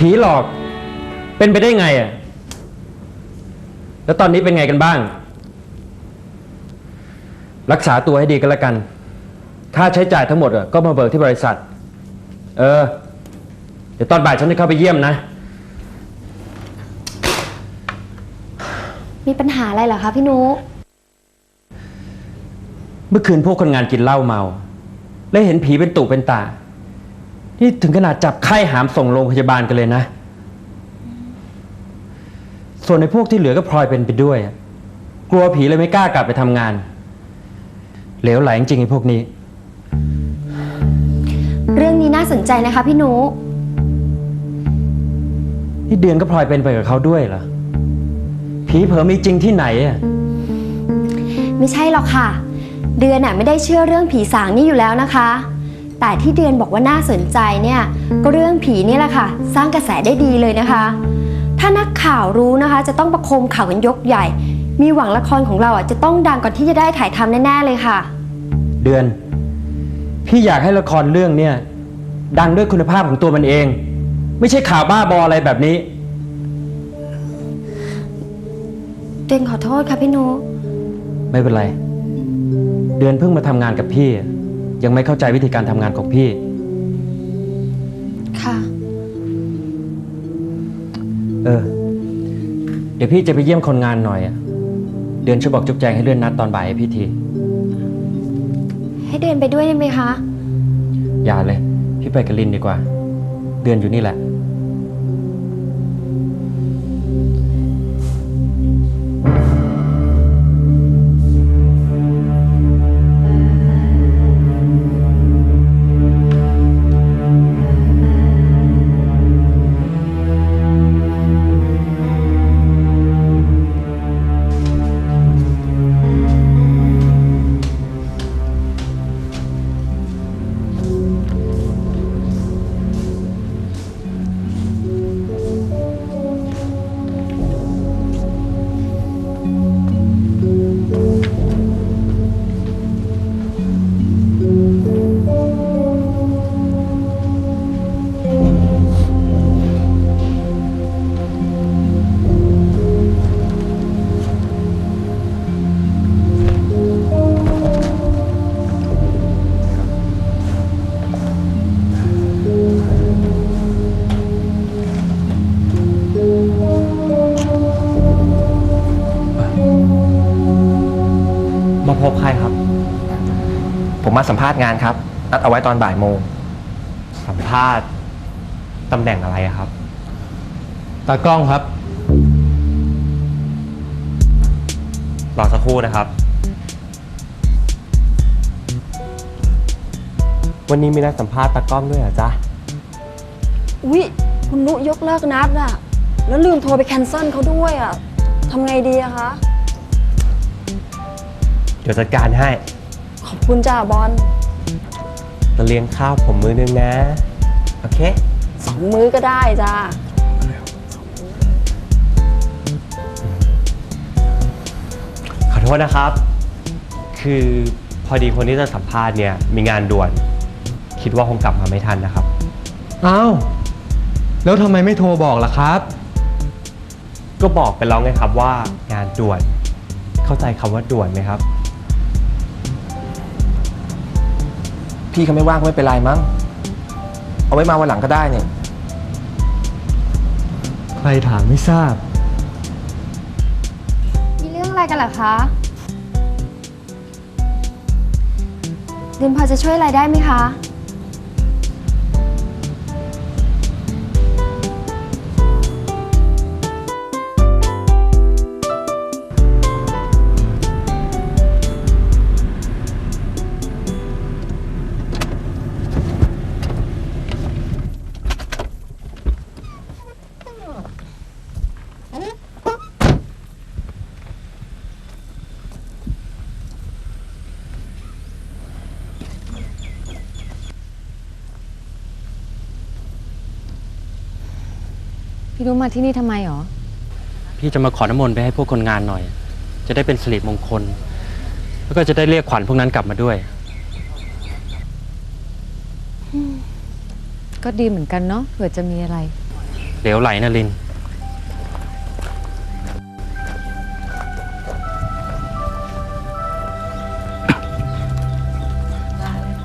ผีหลอก เป็นไปได้ไงอะ แล้วตอนนี้เป็นไงกันบ้าง รักษาตัวให้ดีกันแล้วกัน ค่าใช้จ่ายทั้งหมดอะก็มาเบิกที่บริษัท เออ เดี๋ยวตอนบ่ายฉันจะเข้าไปเยี่ยมนะ มีปัญหาอะไรเหรอคะพี่นุเมื่อคืนพวกคนงานกินเหล้าเมา และเห็นผีเป็นตุเป็นตา นี่ถึงขนาดจับไข้หามส่งโรงพยาบาลกันเลยนะ ส่วนในพวกที่เหลือก็พลอยเป็นไปด้วยอะกลัวผีเลยไม่กล้ากลับไปทำงาน เหลวไหลจริงๆไอ้พวกนี้ เรื่องนี้น่าสนใจนะคะพี่นุนี่เดือนก็พลอยเป็นไปกับเขาด้วยเหรอ ผีเผลอมีจริงที่ไหนอะไม่ใช่หรอกค่ะ เดือนน่ะไม่ได้เชื่อเรื่องผีสางนี่อยู่แล้วนะคะ แต่ที่เดือนบอกว่าน่าสนใจเนี่ยก็เรื่องผีนี่แหละค่ะ สร้างกระแสได้ดีเลยนะคะ ถ้านักข่าวรู้นะคะ จะต้องประโคมข่าวกันยกใหญ่ มีหวังละครของเราอะจะต้องดังก่อนที่จะได้ถ่ายทำแน่ๆเลยค่ะ เดือน พี่อยากให้ละครเรื่องเนี่ยดังด้วยคุณภาพของตัวมันเอง ไม่ใช่ข่าวบ้าบออะไรแบบนี้ เดือนขอโทษค่ะพี่นุ ไม่เป็นไร เดือนเพิ่งมาทำงานกับพี่ ยังไม่เข้าใจวิธีการทำงานของพี่ ค่ะ เออ เดี๋ยวพี่จะไปเยี่ยมคนงานหน่อยอะเดือนช่วยบอกจุ๊บแจงให้เลื่อนนัดตอนบ่ายให้พี่ที ให้เดือนไปด้วยได้ไหมคะ อย่าเลย พี่ไปกับลินดีกว่า เดือนอยู่นี่แหละ พบใครครับ ผมมาสัมภาษณ์งานครับ นัดเอาไว้ตอนบ่ายโมง สัมภาษณ์ตำแหน่งอะไรอะครับ ตากล้องครับ รอสักครู่นะครับ วันนี้มีนัดสัมภาษณ์ตากล้องด้วยเหรอจ๊ะ อุ๊ยคุณนุยกเลิกนัดอะแล้วลืมโทรไปแคนเซิลเขาด้วยอะทำไงดีอะคะเดี๋ยวจัดการให้ ขอบคุณจ้าบอลจะเลี้ยงข้าวผมมือนึงนะ โอเค สองมื้อก็ได้จ้าขอโทษนะครับ คือพอดีคนที่จะสัมภาษณ์เนี่ยมีงานด่วน คิดว่าคงกลับมาไม่ทันนะครับ อ้าว แล้วทำไมไม่โทรบอกล่ะครับ ก็บอกไปแล้วไงครับว่างานด่วน เข้าใจคำว่าด่วนไหมครับ พี่เขาไม่ว่างก็ไม่เป็นไรมั้ง เอาไว้มาวันหลังก็ได้เนี่ย ใครถามไม่ทราบ มีเรื่องอะไรกันเหรอคะเดือนพอจะช่วยอะไรได้ไหมคะ พี่รู้มาที่นี่ทำไมหรอ พี่จะมาขอน้ำมนต์ไปให้พวกคนงานหน่อย จะได้เป็นสิริมงคล แล้วก็จะได้เรียกขวัญพวกนั้นกลับมาด้วย ก็ดีเหมือนกันเนาะเผื่อจะมีอะไร เหลวไหลนะลิน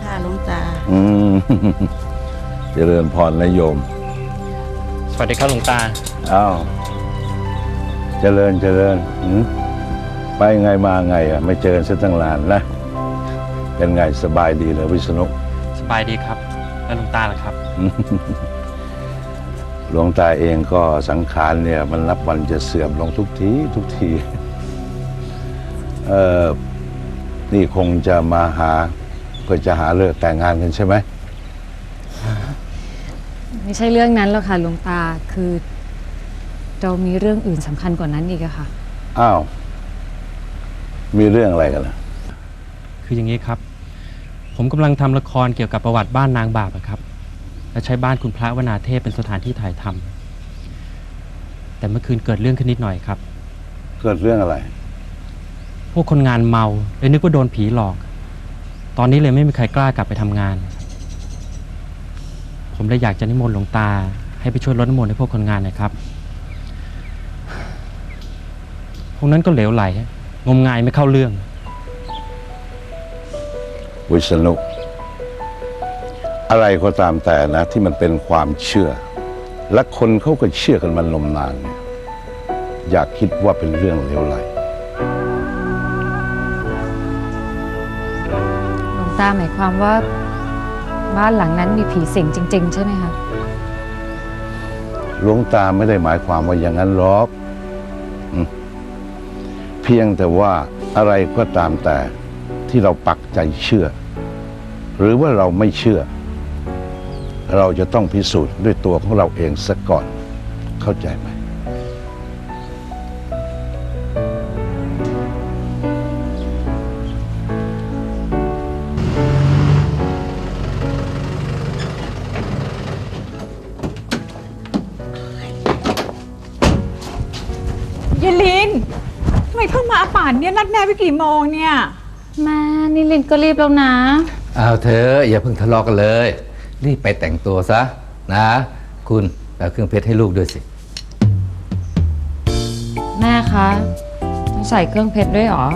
ค่ะหลวงตา อืม เจริญพรนะโยม สวัสดีครับหลวงตา อ้าวเจริญเจริญหืมไปไงมาไงอะ ไม่เจอกันสักตั้งนานนะ เป็นไงสบายดีเหรอวิษณุ สบายดีครับ แล้วหลวงตาล่ะครับ หลวงตาเองก็สังขารเนี่ย มันนับวันจะเสื่อมลงทุกทีทุกที เออนี่คงจะมาหาเพื่อจะหาเลิกแต่งงานกันใช่ไหม ไม่ใช่เรื่องนั้นหรอกค่ะหลวงตาคือ เรามีเรื่องอื่นสำคัญกว่านั้นอีกอะค่ะ อ้าว มีเรื่องอะไรกันล่ะคืออย่างนี้ครับ ผมกำลังทำละครเกี่ยวกับประวัติบ้านนางบาปอะครับ และใช้บ้านคุณพระวนาเทพเป็นสถานที่ถ่ายทำแต่เมื่อคืนเกิดเรื่องขึ้นนิดหน่อยครับ เกิดเรื่องอะไร พวกคนงานเมาเลยนึกว่าโดนผีหลอก ตอนนี้เลยไม่มีใครกล้ากลับไปทำงาน ผมเลยอยากจะนิมนต์หลวงตา ให้ไปช่วยลดน้ำมนต์ให้พวกคนงานหนะครับ พวกนั้นก็เหลวไหล งมงายไม่เข้าเรื่อง วิษณุอะไรก็ตามแต่นะ ที่มันเป็นความเชื่อ และคนเขาก็เชื่อกันมานมนานเนี่ยอยากคิดว่าเป็นเรื่องเลวไหล หลวงตาหมายความว่า บ้านหลังนั้นมีผีสิงจริง ๆ ใช่ไหมคะหลวงตาไม่ได้หมายความว่าอย่างนั้นหรอกอืมเพียงแต่ว่าอะไรก็ตามแต่ที่เราปักใจเชื่อ หรือว่าเราไม่เชื่อ เราจะต้องพิสูจน์ด้วยตัวของเราเองซะก่อนเข้าใจไหมาป่านเนี่ยนัดแม่ไปกี่โมงเนี่ย แม่นี่ลินก็รีบแล้วนะ เอาเธอะอย่าเพิ่งทะเลาะกันเลย รีบไปแต่งตัวซะนะ คุณเอาเครื่องเพชรให้ลูกด้วยสิ แม่คะต้องใส่เครื่องเพชรด้วยเหรอ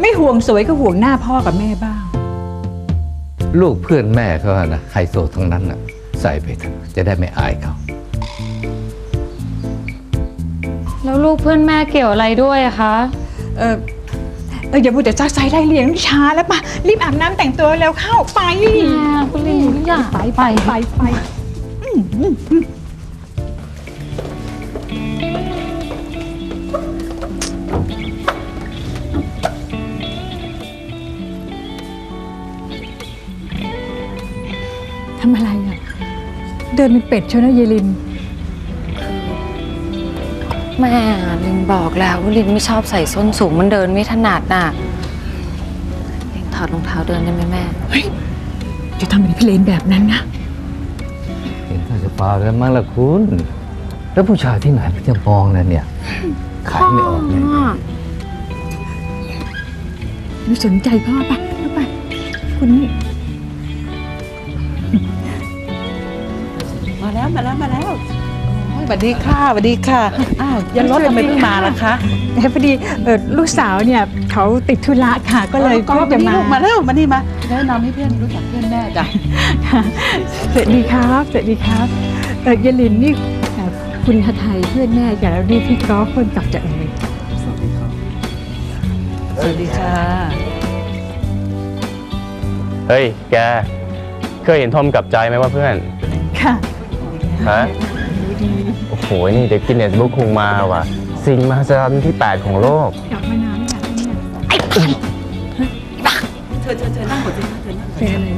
ไม่ห่วงสวยก็ห่วงหน้าพ่อกับแม่บ้าง ลูกเพื่อนแม่เขาอะนะไฮโซทั้งนั้นน่ะ ใส่ไปเถอะจะได้ไม่อายเขา ล้วลูกเพื่อนแม่เกี่ยวอะไรด้วยอะคะ เออเอออย่าพูดแต่จ้าใจไล่เลี้ยงช้าแล้วปะรีบอาบน้ำแต่งตัวแล้วเข้าไปแม่คุณลินอยากไปไปไปไปอืมอืมอืมทำอะไรอะ เดินเป็นเป็ดเชียวนะเยลิน แม่ลินบอกแล้วว่าลินไม่ชอบใส่ส้นสูงมันเดินไม่ถนัดน่ะลินถอดรองเท้าเดินได้ไหมแม่เฮ้ยจะทำเป็นพี่เลนแบบนั้นนะเห็นท่าจะพากันมั้งละคุณ แล้วผู้ชายที่ไหนมันจะมองนะเนี่ยขายไม่ออกเลยไม่สนใจพ่อปะแล้วปะคุณนี่มาแล้วมาแล้วมาแล้วโอ้ย สวัสดีค่ะสวัสดีค่ะอ้าวยันรถทำไมเพิ่งมาล่ะคะเอ้พอดีเออลูกสาวเนี่ยเขาติดธุระค่ะก็เลยก็เพิ่งจะจะมามามาแล้วมานี่มาแนะนำให้เพื่อนรู้จักเพื่อนแม่จ้ะสวัสดีครับสวัสดีครับเออยลินนี่เอ่อคุณทไทยเพื่อนแม่กับแล้วนี่พี่กอล์ฟคนกลับจากอเมริกาสวัสดีค่ะเฮ้ยแกเคยเห็นทอมกับใจไหมว่าเพื่อนค่ะฮะ โอ้โห นี่เด็กกินเนสบุ๊กคงมาว่ะ สิ่งมหัศจรรย์ที่ 8 ของโลก กลับมานานแล้วเนี่ยเธอเธอเธอนั่งก่อนสิคะเธอนั่งก่อนเป็นอะไรเนี่ย